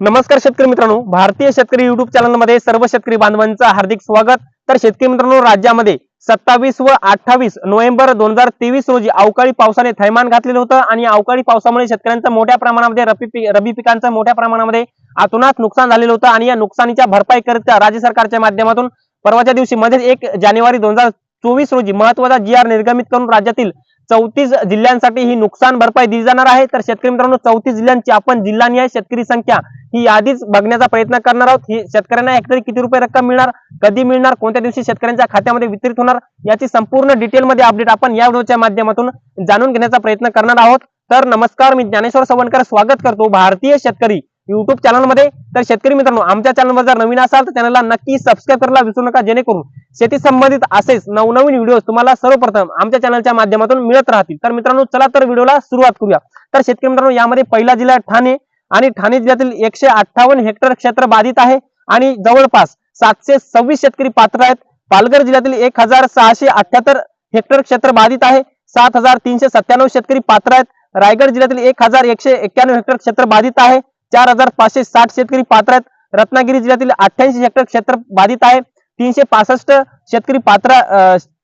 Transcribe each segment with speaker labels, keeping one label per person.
Speaker 1: नमस्कार शेतकरी मित्रांनो. भारतीय शेतकरी युट्यूब चॅनलमध्ये सर्व शेतकरी बांधवांचं हार्दिक स्वागत. तर शेतकरी मित्रांनो राज्यामध्ये सत्तावीस व अठ्ठावीस नोव्हेंबर दोन हजार तेवीस रोजी अवकाळी पावसाने थैमान घातलेलं होतं आणि अवकाळी पावसामुळे शेतकऱ्यांचं मोठ्या प्रमाणामध्ये रबी रबी पिकांचं मोठ्या प्रमाणामध्ये अतोनात नुकसान झालेलं होतं आणि या नुकसानीच्या भरपाई करिता राज्य सरकारच्या माध्यमातून परवाच्या दिवशी मध्ये एक जानेवारी दोन हजार चोवीस रोजी महत्त्वाचा जी आर निर्गमित करून राज्यातील चौतीस जिल्ह्यांसाठी ही नुकसान भरपाई दिली जाणार आहे. तर शेतकरी मित्रांनो चौतीस जिल्ह्यांची आपण जिल्हानिहाय शेतकरी संख्या ही यादीच बघण्याचा प्रयत्न करणार आहोत. ही शेतकऱ्यांना हेक्टरी किती रुपये रक्कम मिळणार कधी मिळणार कोणत्या दिवशी शेतकऱ्यांच्या खात्यामध्ये वितरित होणार याची संपूर्ण डिटेलमध्ये अपडेट आपण या व्हिडिओच्या माध्यमातून जाणून घेण्याचा प्रयत्न करणार आहोत. तर नमस्कार मी ज्ञानेश्वर सवणकर स्वागत करतो भारतीय शेतकरी युट्यूब चॅनलमध्ये तर शेतकरी मित्रांनो आमच्या चॅनलवर जर नवीन असाल तर चॅनलला नक्की सबस्क्राईब करायला विसरू नका जेणेकरून शेती संबंधित असेच नवनवीन व्हिडिओ तुम्हाला सर्वप्रथम आमच्या चॅनलच्या माध्यमातून मिळत राहतील. तर मित्रांनो चला तर व्हिडिओला सुरुवात करूया. तर शेतकरी मित्रांनो यामध्ये पहिला जिल्हा ठाणे आणि ठाणे जिल्ह्यातील एकशे अठ्ठावन्न हेक्टर क्षेत्र बाधित आहे आणि जवळपास सातशे सव्वीस शेतकरी पात्र आहेत. पालघर जिल्ह्यातील एक हजार सहाशे अठ्याहत्तर हेक्टर क्षेत्र बाधित आहे. सात हजार तीनशे सत्त्याण्णव शेतकरी पात्र आहेत. रायगड जिल्ह्यातील एक हजार एकशे एक्क्याण्णव हेक्टर क्षेत्र बाधित आहे. चार हजार पाचशे साठ शेतकरी पात्र आहेत. रत्नागिरी जिल्ह्यातील अठ्ठ्याऐंशी हेक्टर क्षेत्र बाधित आहे. तीनशे पासष्ट शेतकरी पात्र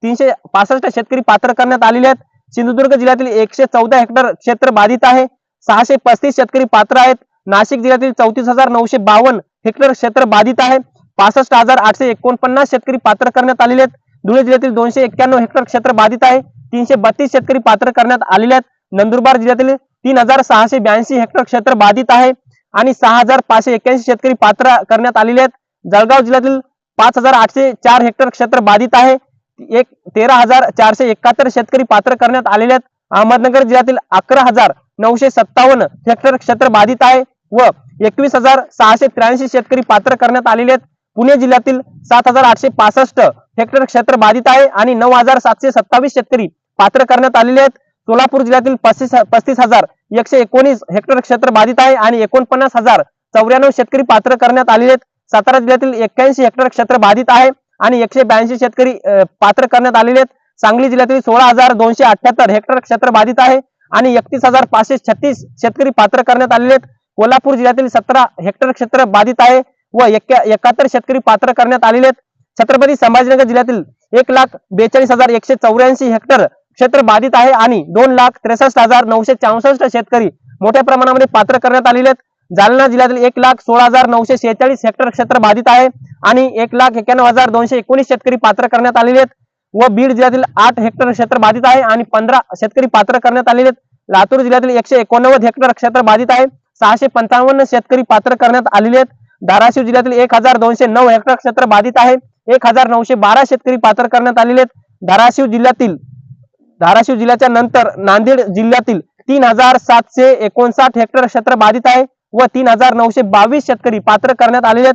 Speaker 1: तीनशे पासष्ट शेतकरी पात्र करण्यात आलेले आहेत. सिंधुदुर्ग जिल्ह्यातील एकशे चौदा हेक्टर क्षेत्र बाधित आहे. सहाशे पस्तीस शेतकरी पात्र आहेत. नाशिक जिल्ह्यातील चौतीस हजार नऊशे बावन्न हेक्टर क्षेत्र बाधित आहे. पासष्ट हजार आठशे एकोणपन्नास शेतकरी पात्र करण्यात आलेले आहेत. धुळे जिल्ह्यातील दोनशे एक्क्याण्णव हेक्टर क्षेत्र बाधित आहे. तीनशे बत्तीस शेतकरी पात्र करण्यात आलेले आहेत. नंदुरबार जिल्ह्यातील तीन हजार सहाशे ब्याऐंशी हेक्टर क्षेत्र बाधित आहे. आणि सहा हजार पाचशे एक्क्याऐंशी शेतकरी पात्र करण्यात आलेले आहेत. जळगाव जिल्ह्यातील पाच हजार आठशे चार हेक्टर क्षेत्र बाधित आहे. एक तेरा हजार चारशे एकाहत्तर शेतकरी पात्र करण्यात आलेले आहेत. अहमदनगर जिल्ह्यातील अकरा हजार नऊशे सत्तावन्न हेक्टर क्षेत्र बाधित आहे व एकवीस हजार सहाशे त्र्याऐंशी शेतकरी पात्र करण्यात आलेले आहेत. पुणे जिल्ह्यातील सात हजार आठशे पासष्ट हेक्टर क्षेत्र बाधित आहे आणि नऊ हजार सातशे सत्तावीस शेतकरी पात्र करण्यात आलेले आहेत. सोलापूर जिल्ह्यातील पस्तीस पस्तीस हजार एकशे एकोणीस हेक्टर क्षेत्र बाधित आहे आणि एकोणपन्नास हजार चौऱ्याण्णव शेतकरी पात्र करण्यात आलेले आहेत. सातारा जिल्ह्यातील एक्क्याऐंशी हेक्टर क्षेत्र बाधित आहे आणि एकशे ब्याऐंशी शेतकरी पात्र करण्यात आलेले आहेत. सांगली जिल्ह्यातील सोळा हजार दोनशे अठ्याहत्तर हेक्टर क्षेत्र बाधित आहे आणि एकतीस हजार पाचशे छत्तीस शेतकरी पात्र करण्यात आलेले आहेत. कोल्हापूर जिल्ह्यातील सतरा हेक्टर क्षेत्र बाधित आहे व एकाहत्तर शेतकरी पात्र करण्यात आलेले आहेत. छत्रपती संभाजीनगर जिल्ह्यातील एक लाख बेचाळीस हजार एकशे चौऱ्याऐंशी हेक्टर क्षेत्र बाधित आहे आणि दोन लाख त्रेसष्ट हजार नऊशे चौसष्ट शेतकरी मोठ्या प्रमाणामध्ये पात्र करण्यात आलेले आहेत. जालना जिल्ह्यातील एक लाख सोळा हजार नऊशे शेहेचाळीस हेक्टर क्षेत्र बाधित आहे आणि एक लाख एक्क्याण्णव हजार दोनशे एकोणीस शेतकरी पात्र करण्यात आलेले आहेत. व बीड जिल्ह्यातील आठ हेक्टर क्षेत्र बाधित आहे आणि पंधरा शेतकरी पात्र करण्यात आलेले आहेत. लातूर जिल्ह्यातील एकशे एकोणनव्वद हेक्टर क्षेत्र बाधित आहे. सहाशे पंचावन्न शेतकरी पात्र करण्यात आलेले आहेत. धाराशिव जिल्ह्यातील एक हजार दोनशे नऊ हेक्टर क्षेत्र बाधित आहे. एक हजार नऊशे बारा शेतकरी पात्र करण्यात आलेले आहेत. धाराशिव जिल्ह्यातील धाराशिव जिल्ह्याच्या नंतर नांदेड जिल्ह्यातील तीन हजार सातशे एकोणसाठ हेक्टर क्षेत्र बाधित आहे व तीन हजार नऊशे बावीस शेतकरी पात्र करण्यात आलेले आहेत.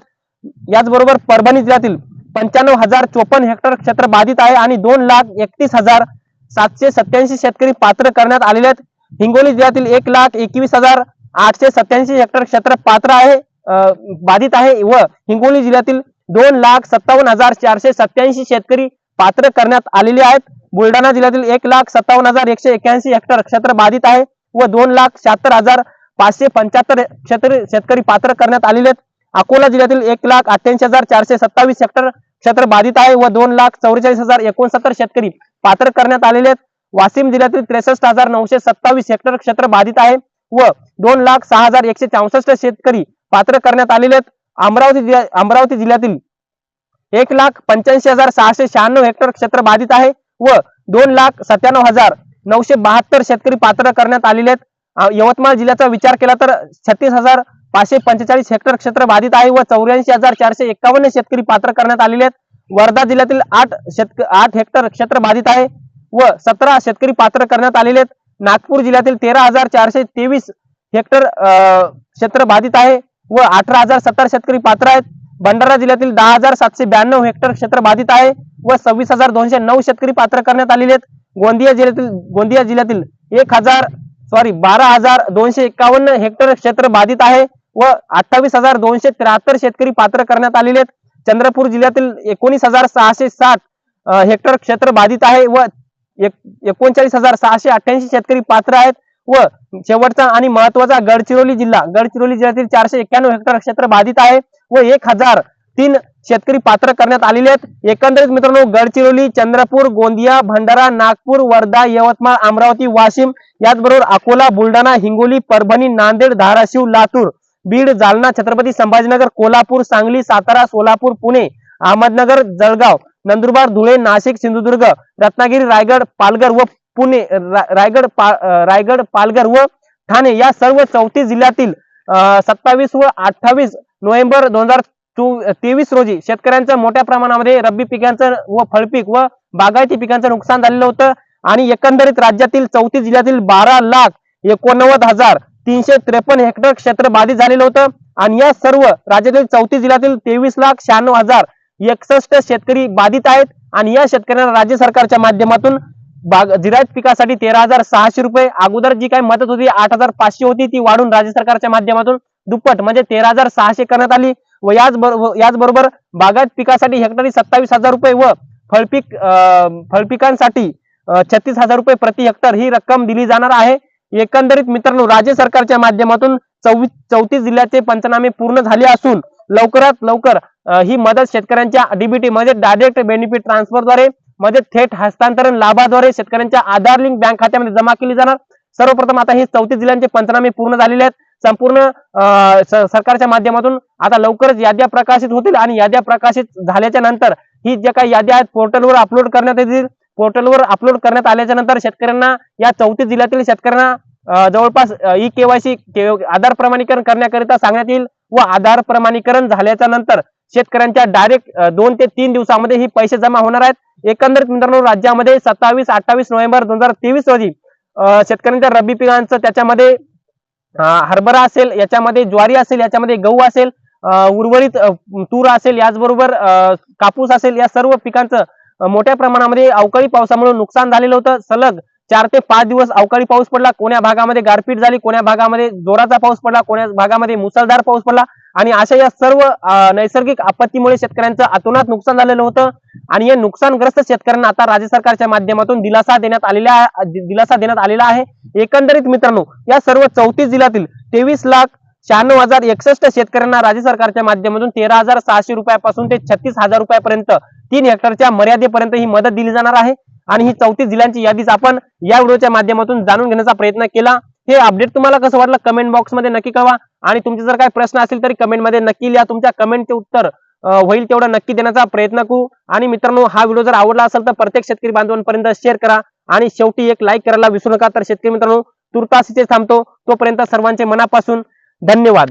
Speaker 1: याचबरोबर परभणी जिल्ह्यातील पंच्याण्णव हजार चोपन्न हेक्टर क्षेत्र बाधित आहे आणि दोन लाख एकतीस हजार सातशे सत्याऐंशी शेतकरी पात्र करण्यात आलेले आहेत. हिंगोली जिल्ह्यातील एक लाख एकवीस हजार आठशे सत्याऐंशी हेक्टर क्षेत्र पात्र आहे अं, बाधित आहे व हिंगोली जिल्ह्यातील दोन लाख सत्तावन्न हजार चारशे सत्याऐंशी शेतकरी पात्र करण्यात आलेले आहेत. बुलढाणा जिल्ह्यातील एक लाख सत्तावन्न हजार एकशे एक्याऐंशी हेक्टर क्षेत्र बाधित आहे व दोन लाख शहात्तर हजार पाचशे पंच्याहत्तर क्षेत्र शेतकरी पात्र करण्यात आलेले आहेत. अकोला जिल्ह्यातील एक लाख अठ्ठ्याऐंशी हजार चारशे सत्तावीस हेक्टर क्षेत्र बाधित आहे व दोन लाख चौवेचाळीस हजार एकोणसत्तर शेतकरी पात्र करण्यात आलेले आहेत. वाशिम जिल्ह्यातील त्रेसष्ट हजार नऊशे सत्तावीस हेक्टर क्षेत्र बाधित आहे व दोन लाख सहा हजार एकशे चौसष्ट शेतकरी पात्र करण्यात आलेले आहेत. अमरावती जिल्ह्या अमरावती जिल्ह्यातील एक लाख पंच्याऐंशी हजार सहाशे शहाण्णव हेक्टर क्षेत्र बाधित आहे व दोन लाख सत्त्याण्णव हजार नऊशे बहात्तर शेतकरी पात्र करण्यात आलेले आहेत. यवतमाळ जिल्ह्याचा विचार केला तर छत्तीस हजार पाचशे पंचेचाळीस हेक्टर क्षेत्र बाधित आहे व चौऱ्याऐंशी हजार चारशे एकावन्न शेतकरी पात्र करण्यात आलेले आहेत. वर्धा जिल्ह्यातील आठ शेतक आठ हेक्टर क्षेत्र बाधित आहे व सतरा शेतकरी पात्र करण्यात आलेले आहेत. नागपूर जिल्ह्यातील तेरा हजार चारशे तेवीस हेक्टर अं, क्षेत्र बाधित आहे व अठरा हजार सत्तर शेतकरी पात्र आहेत. भंडारा जिल्ह्यातील दहा हजार सातशे ब्याण्णव हेक्टर क्षेत्र बाधित आहे व सव्वीस हजार दोनशे नऊ शेतकरी पात्र करण्यात आलेले आहेत. गोंदिया जिल्ह्यातील गोंदिया जिल्ह्यातील एक हजार सॉरी बारा हजार दोनशे एकावन्न हेक्टर क्षेत्र बाधित आहे व अठ्ठावीस हजार दोनशे त्र्याहत्तर शेतकरी पात्र करण्यात आलेले आहेत. चंद्रपूर जिल्ह्यातील एकोणीस हजार सहाशे साठ हेक्टर क्षेत्र बाधित आहे व एक- एकोणचाळीस हजार सहाशे अठ्ठ्याऐंशी शेतकरी पात्र आहेत. व शेवटचा आणि महत्त्वाचा गडचिरोली जिल्हा. गडचिरोली जिल्ह्यातील चारशे एक्क्याण्णव हेक्टर क्षेत्र बाधित आहे व एक हजार तीन शेतकरी पात्र करण्यात आलेले आहेत. एकंदरीत मित्रांनो गडचिरोली चंद्रपूर गोंदिया भंडारा नागपूर वर्धा यवतमाळ अमरावती वाशिम याचबरोबर अकोला बुलढाणा हिंगोली परभणी नांदेड धाराशिव लातूर बीड जालना छत्रपती संभाजीनगर कोल्हापूर सांगली सातारा सोलापूर पुणे अहमदनगर जळगाव नंदुरबार धुळे नाशिक सिंधुदुर्ग रत्नागिरी रायगड पालघर व पुणे रायगड पा- रायगड पालघर व ठाणे या सर्व चौतीस जिल्ह्यातील सत्तावीस व अठ्ठावीस नोव्हेंबर दोन हजार तेवीस रोजी शेतकऱ्यांचं मोठ्या प्रमाणामध्ये रब्बी पिकांचं व फळपीक व बागायती पिकांचं नुकसान झालेलं होतं. आणि एकंदरीत राज्यातील चौतीस जिल्ह्यातील बारा लाख एकोणनव्वद हजार तीनशे त्रेपन्न हेक्टर क्षेत्र बाधित झालेलं होतं. आणि या सर्व राज्यातील चौतीस जिल्ह्यातील तेवीस लाख शहाण्णव हजार एकसष्ट शेतकरी बाधित आहेत. आणि या शेतकऱ्यांना राज्य सरकारच्या माध्यमातून बाग जिरायत पिकासाठी तेरा हजार सहाशे रुपये. अगोदर जी काही मदत होती आठ हजार पाचशे होती ती वाढून राज्य सरकारच्या माध्यमातून दुप्पट म्हणजे तेरा हजार सहाशे करण्यात आली. व याच बरोबर याचबरोबर बागायत पिकासाठी हेक्टरी सत्तावीस हजार रुपये व फळपीक अं, फळपिकांसाठी छत्तीस हजार रुपये प्रति हेक्टर ही रक्कम दिली जाणार आहे. एकंदरीत मित्रांनो राज्य सरकारच्या माध्यमातून चौवीस चौतीस जिल्ह्याचे पंचनामे पूर्ण झाले असून लवकरात लवकर ही मदत शेतकऱ्यांच्या डीबीटी म्हणजे डायरेक्ट बेनिफिट ट्रान्सफरद्वारे मध्ये थेट हस्तांतरण लाभाद्वारे शेतकऱ्यांच्या आधार लिंक बँक खात्यामध्ये जमा केली जाणार. सर्वप्रथम आता हे चौतीस जिल्ह्यांचे पंचनामे पूर्ण झालेले आहेत. संपूर्ण स- सरकारच्या माध्यमातून आता लवकरच याद्या प्रकाशित होतील आणि याद्या प्रकाशित झाल्याच्यानंतर ही ज्या काही याद्या आहेत पोर्टलवर अपलोड करण्यात येतील. पोर्टलवर अपलोड करण्यात आल्याच्यानंतर शेतकऱ्यांना या चौतीस जिल्ह्यातील शेतकऱ्यांना जवळपास ई केवायसी आधार प्रमाणीकरण करण्याकरिता सांगण्यात येईल व आधार प्रमाणीकरण झाल्याच्यानंतर शेतकऱ्यांच्या डायरेक्ट दोन ते तीन दिवसामध्ये ही पैसे जमा होणार आहेत. एकंदरीत मित्रांनो राज्यामध्ये सत्तावीस अठ्ठावीस नोव्हेंबर दोन हजार तेवीस रोजी शेतकऱ्यांच्या रब्बी पिकांचं त्याच्यामध्ये हरभरा असेल याच्यामध्ये ज्वारी असेल याच्यामध्ये गहू असेल उर्वरित तूर असेल याचबरोबर अं, कापूस असेल या सर्व पिकांचं मोठ्या प्रमाणामध्ये अवकाळी पावसामुळे नुकसान झालेलं होतं. सलग चार ते पाच दिवस अवकाळी पाऊस पडला कोण्या भागामध्ये गारपीट झाली कोण्या भागामध्ये जोराचा पाऊस पडला कोण्या भागामध्ये मुसळधार पाऊस पडला आणि अशा या सर्व नैसर्गिक आपत्तीमुळे शेतकऱ्यांचं अतोनात नुकसान झालेलं होतं. आणि या नुकसानग्रस्त शेतकऱ्यांना आता राज्य सरकारच्या माध्यमातून दिलासा देण्यात आलेला दिलासा देण्यात आलेला आहे. एकंदरीत मित्रांनो या सर्व चौतीस जिल्ह्यातील तेवीस लाख शहाण्णव हजार एकसष्ट शेतकऱ्यांना राज्य सरकारच्या माध्यमातून तेरा हजार सहाशे रुपयापासून ते छत्तीस हजार रुपयापर्यंत तीन हेक्टरच्या मर्यादेपर्यंत ही मदत दिली जाणार आहे. आणि ही चौतीस जिल्ह्यांची यादीच आपण या व्हिडिओच्या माध्यमातून जाणून घेण्याचा प्रयत्न केला. हे अपडेट तुम्हाला कसं वाटलं कमेंट बॉक्समध्ये नक्की कळवा. आणि तुमचे जर काही प्रश्न असेल तरी कमेंटमध्ये नक्की लिहा. तुमच्या कमेंटचे उत्तर होईल तेवढं नक्की देण्याचा प्रयत्न करू. आणि मित्रांनो हा व्हिडिओ जर आवडला असेल तर प्रत्येक शेतकरी बांधवांपर्यंत शेअर करा. आणि शेवटी एक लाईक करायला विसरू नका. तर शेतकरी मित्रांनो तुर्तासीचे थांबतो. तोपर्यंत सर्वांचे मनापासून धन्यवाद.